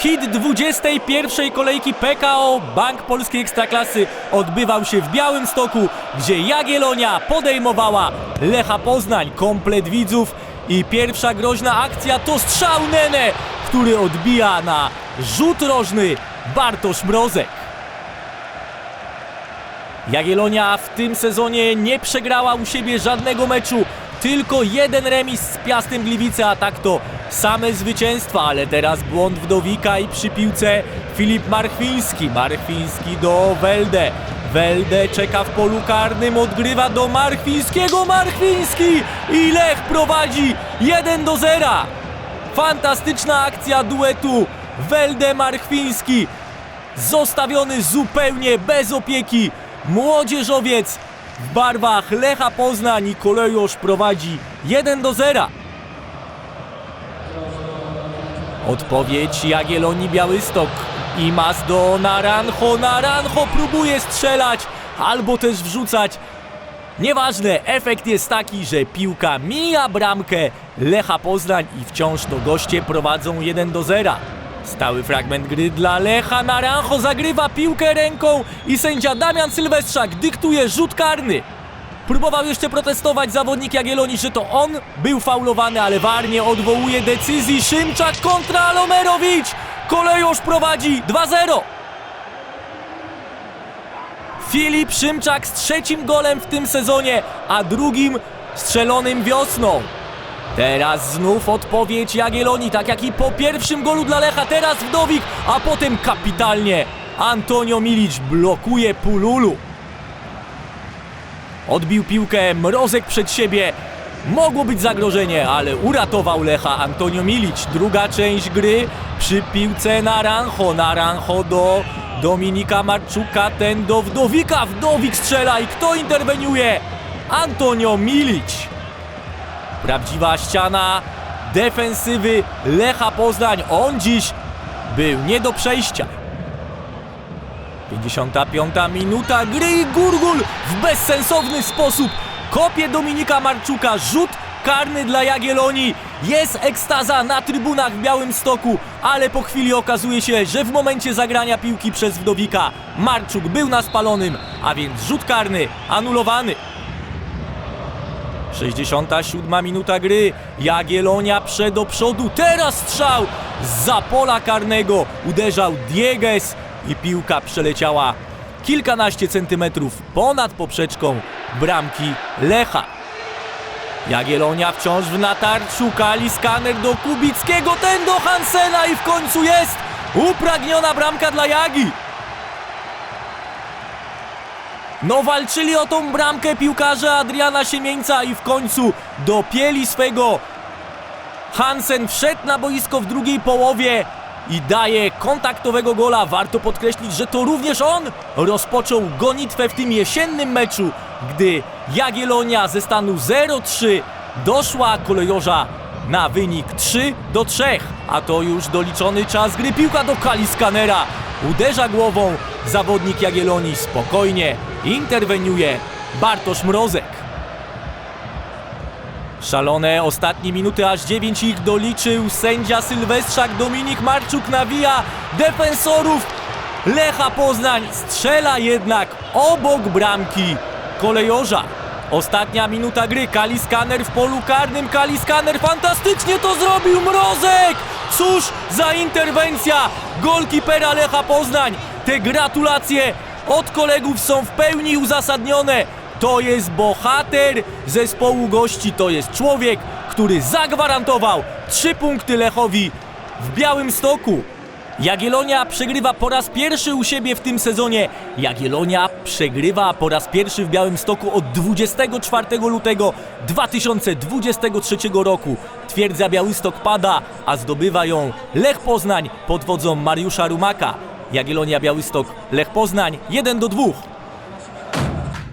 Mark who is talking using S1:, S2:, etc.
S1: Hit 21 kolejki PKO Bank Polskiej Ekstraklasy odbywał się w Białymstoku, gdzie Jagiellonia podejmowała Lecha Poznań, komplet widzów i pierwsza groźna akcja to strzał Nene, który odbija na rzut rożny Bartosz Mrozek. Jagiellonia w tym sezonie nie przegrała u siebie żadnego meczu, tylko jeden remis z Piastem Gliwice, a tak to same zwycięstwa, ale teraz błąd Wdowika i przy piłce Filip Marchwiński. Marchwiński do Welde. Welde czeka w polu karnym, odgrywa do Marchwińskiego. Marchwiński i Lech prowadzi 1 do 0. Fantastyczna akcja duetu Welde-Marchwiński. Zostawiony zupełnie bez opieki. Młodzieżowiec w barwach Lecha Poznań i prowadzi 1 do 0. Odpowiedź Jagiellonii Białystok. Imas do Naranjo. Naranjo próbuje strzelać albo też wrzucać. Nieważne, efekt jest taki, że piłka mija bramkę Lecha Poznań i wciąż to goście prowadzą 1 do 0. Stały fragment gry dla Lecha. Naranjo zagrywa piłkę ręką i sędzia Damian Sylwestrzak dyktuje rzut karny. Próbował jeszcze protestować zawodnik Jagiellonii, że to on był faulowany, ale VAR nie odwołuje decyzji. Szymczak kontra Alomerowicz. Kolejosz prowadzi 2-0. Filip Szymczak z trzecim golem w tym sezonie, a drugim strzelonym wiosną. Teraz znów odpowiedź Jagiellonii, tak jak i po pierwszym golu dla Lecha, teraz Wdowik, a potem kapitalnie Antonio Milic blokuje Pululu. Odbił piłkę Mrozek przed siebie. Mogło być zagrożenie, ale uratował Lecha Antonio Milic. Druga część gry przy piłce Naranjo. Naranjo do Dominika Marczuka, ten do Wdowika. Wdowik strzela i kto interweniuje? Antonio Milic. Prawdziwa ściana defensywy Lecha Poznań. On dziś był nie do przejścia. 55 minuta gry i Gurgul w bezsensowny sposób kopie Dominika Marczuka. Rzut karny dla Jagiellonii. Jest ekstaza na trybunach w Białymstoku, ale po chwili okazuje się, że w momencie zagrania piłki przez Wdowika Marczuk był na spalonym, a więc rzut karny anulowany. 67 minuta gry. Jagiellonia przed do przodu. Teraz strzał za pola karnego. Uderzał Dieges i piłka przeleciała kilkanaście centymetrów ponad poprzeczką bramki Lecha. Jagiellonia wciąż w natarciu. Kali skaner do Kubickiego. Ten do Hansena i w końcu jest upragniona bramka dla Jagi. No walczyli o tą bramkę piłkarze Adriana Siemieńca i w końcu dopięli swego. Hansen wszedł na boisko w drugiej połowie i daje kontaktowego gola. Warto podkreślić, że to również on rozpoczął gonitwę w tym jesiennym meczu, gdy Jagiellonia ze stanu 0-3 doszła kolejorza na wynik 3 do 3, a to już doliczony czas gry. Piłka do Kaliskanera. Uderza głową zawodnik Jagiellonii spokojnie. Interweniuje Bartosz Mrozek. Szalone ostatnie minuty, aż 9 ich doliczył sędzia Sylwestrzak. Dominik Marczuk nawija defensorów Lecha Poznań. Strzela jednak obok bramki kolejorza. Ostatnia minuta gry. Kaliskaner w polu karnym. Kaliskaner fantastycznie to zrobił. Mrozek! Cóż za interwencja golkipera Lecha Poznań. Te gratulacje od kolegów są w pełni uzasadnione. To jest bohater zespołu gości. To jest człowiek, który zagwarantował trzy punkty Lechowi w Białymstoku. Jagiellonia przegrywa po raz pierwszy u siebie w tym sezonie. Jagiellonia przegrywa po raz pierwszy w Białymstoku od 24 lutego 2023 roku. Twierdza Białystok pada, a zdobywa ją Lech Poznań pod wodzą Mariusza Rumaka. Jagiellonia Białystok, Lech Poznań 1 do 2.